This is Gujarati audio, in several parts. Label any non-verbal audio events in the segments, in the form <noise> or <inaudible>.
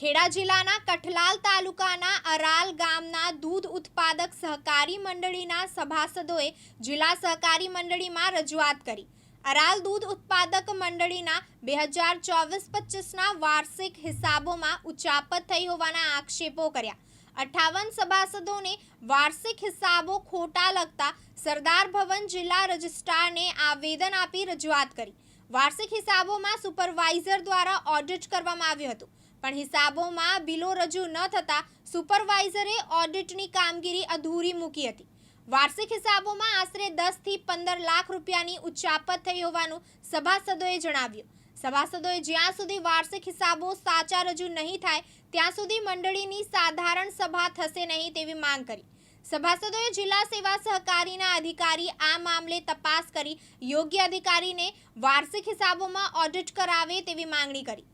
ખેડા જિલ્લાના કઠલાલ તાલુકાના અરાલ ગામના દૂધ ઉત્પાદક સહકારી મંડળીના સભાસદોએ જિલ્લા સહકારી મંડળીમાં રજૂઆત કરી. અરાલ દૂધ ઉત્પાદક મંડળીના બે હજાર ચોવીસ પચીસના વાર્ષિક હિસાબોમાં ઉચાપત થઈ હોવાના આક્ષેપો કર્યા. અઠાવન સભાસદોને વાર્ષિક હિસાબો ખોટા લગતા સરદાર ભવન જિલ્લા રજિસ્ટ્રારને આવેદન આપી રજૂઆત કરી. વાર્ષિક હિસાબોમાં સુપરવાઇઝર દ્વારા ઓડિટ કરવામાં આવ્યું હતું. પણ હિસાબોમાં બિલો રજૂ ન થતાં સુપરવાઇઝરે ઓડિટની કામગીરી અધૂરી મૂકી હતી. વાર્ષિક હિસાબોમાં આશરે દસથી પંદર લાખ રૂપિયાની ઉચ્ચાપત થઈ હોવાનું સભાસદોએ જણાવ્યું. સભાસદોએ જ્યાં સુધી વાર્ષિક હિસાબો સાચા રજૂ નહીં થાય, ત્યાં સુધી મંડળીની સાધારણ સભા થશે નહીં તેવી માંગ કરી. સભાસદોએ જિલ્લા સેવા સહકારીના અધિકારી આ મામલે તપાસ કરી યોગ્ય અધિકારીને વાર્ષિક હિસાબોમાં ઓડિટ કરાવે તેવી માંગણી કરી.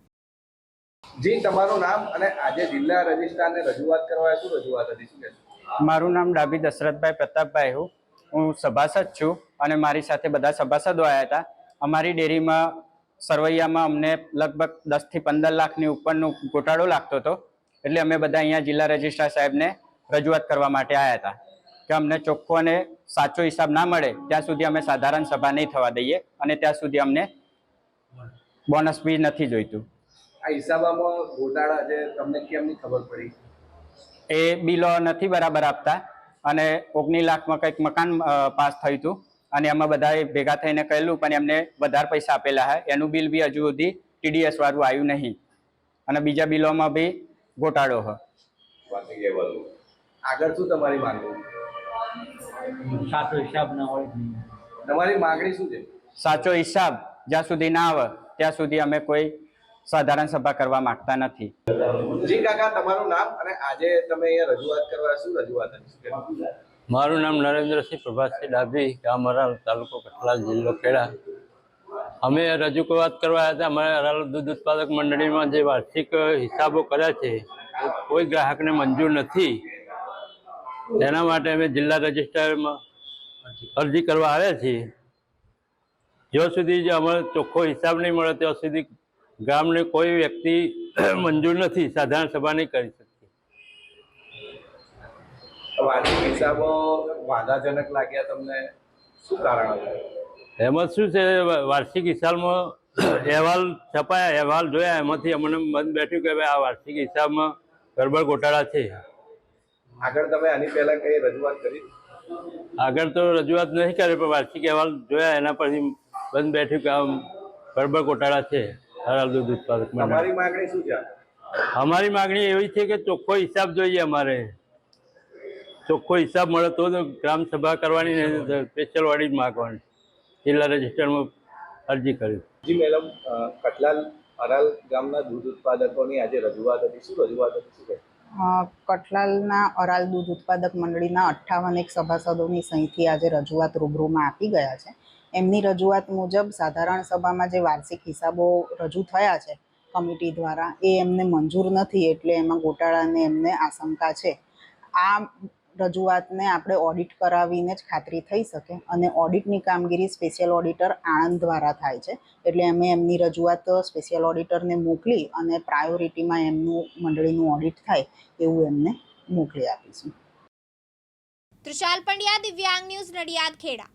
જી તમારું નામ અને આજે જિલ્લા રજિસ્ટ્રારને રજૂઆત કરવા શું રજૂઆત હતી? શું મારું નામ ડાભી દશરથભાઈ પ્રતાપભાઈ હું. હું સભાસદ છું અને મારી સાથે બધા સભાસદો આવ્યા હતા. અમારી ડેરીમાં સરવૈયામાં અમને લગભગ દસથી પંદર લાખની ઉપરનો ગોટાળો લાગતો હતો. એટલે અમે બધા અહીંયા જિલ્લા રજિસ્ટ્રાર સાહેબને રજૂઆત કરવા માટે આવ્યા હતા. કે અમને ચોખ્ખો અને સાચો હિસાબ ના મળે ત્યાં સુધી અમે સાધારણ સભા નહીં થવા દઈએ અને ત્યાં સુધી અમને બોનસ બી નથી જોઈતું. આ હિસાબામાં ગોટાળા છે તમને કેમની ખબર પડી? એ બિલો નથી બરાબર આપતા અને ઓગણી લાખમાં કંઈક મકાન પાસ થયું હતું અને એમાં બધાએ ભેગા થઈને કહેલું પણ એમને વધારે પૈસા આપેલા હે. એનું બિલ બી હજુ સુધી ટીડીએસ વાળું આવ્યું નહીં. અને બીજા બિલોમાં બી ગોટાળો હ. આગળ શું તમારી માંગણી? સાચો હિસાબ ના હોય તમારી માંગણી શું છે? સાચો હિસાબ જ્યાં સુધી ના આવે ત્યાં સુધી અમે કોઈ સાધારણ સભા કરવા માંગતા નથી. જી કાકા તમારું નામ અને આજે તમે અહીંયા રજૂઆત કરવા શું રજૂઆત મારું નામ નરેન્દ્રસિંહ પ્રભાતસિંહ ડાભી ગામ અરાલ તાલુકો કઠલા જિલ્લો ખેડા. અમે રજૂઆત કરવા આવ્યા હતા અમારે અરાલ દૂધ ઉત્પાદક મંડળીમાં જે વાર્ષિક હિસાબો કર્યા છે એ કોઈ ગ્રાહકને મંજૂર નથી. તેના માટે અમે જિલ્લા રજિસ્ટ્રારમાં અરજી કરવા આવ્યા છીએ. જ્યાં સુધી જે અમારે ચોખ્ખો હિસાબ નહીં મળે ત્યાં સુધી ગામને કોઈ વ્યક્તિ <clears throat> મંજૂર નથી સાધારણ સભા નહીં કરી શકતી. વાર્ષિક હિસાબો વાંધાજનક લાગ્યા તમને શું કારણ એમાં શું છે વાર્ષિક હિસાબમાં <clears throat> અહેવાલ છપાયા અહેવાલ જોયા એમાંથી અમને મન બેઠ્યું કે ભાઈ આ વાર્ષિક હિસાબમાં ગરબડ ગોટાળા છે. આગળ તમે આની પહેલા કઈ રજૂઆત કરી? આગળ તો રજૂઆત નહીં કરી પણ વાર્ષિક અહેવાલ જોયા એના પરથી બંધ બેઠું કે આમ ગરબડ ગોટાળા છે હરાલ દૂધ ઉત્પાદક અમારી માંગણી શું છે? અમારી માગણી એવી છે કે ચોખ્ખો હિસાબ જોઈએ અમારે. ચોખ્ખો હિસાબ મળે તો ગ્રામ સભા કરવાની સ્પેશિયલ સ્પેશિયલ જ માગવાની. જિલ્લા રજિસ્ટરમાં અરજી કરી. જી મેડમ કટલાલ અરાલ ગામના દૂધ ઉત્પાદકોની આજે રજૂઆત હતી. શું રજૂઆત હતી? શું કઠલાલના અરાલ દૂધ ઉત્પાદક મંડળીના અઠ્ઠાવન એક સભાસદોની સહીથી આજે રજૂઆત રૂબરૂમાં આપી ગયા છે. એમની રજૂઆત મુજબ સાધારણ સભામાં જે વાર્ષિક હિસાબો રજૂ થયા છે કમિટી દ્વારા એ એમને મંજૂર નથી એટલે એમાં ગોટાળાને એમને આશંકા છે. આ રજૂઆતને આપણે ઓડિટ કરાવીને જ ખાતરી થઈ શકે. અને ઓડિટની કામગીરી સ્પેશિયલ ઓડિટર આણંદ દ્વારા થાય છે. એટલે અમે એમની રજૂઆત સ્પેશિયલ ઓડિટરને મોકલી અને પ્રાયોરિટીમાં એમનું મંડળીનું ઓડિટ થાય એવું એમને મોકલી આપીશું. ત્રિશાલ પંડ્યા, દિવ્યાંગ ન્યૂઝ નડિયાદ, ખેડા.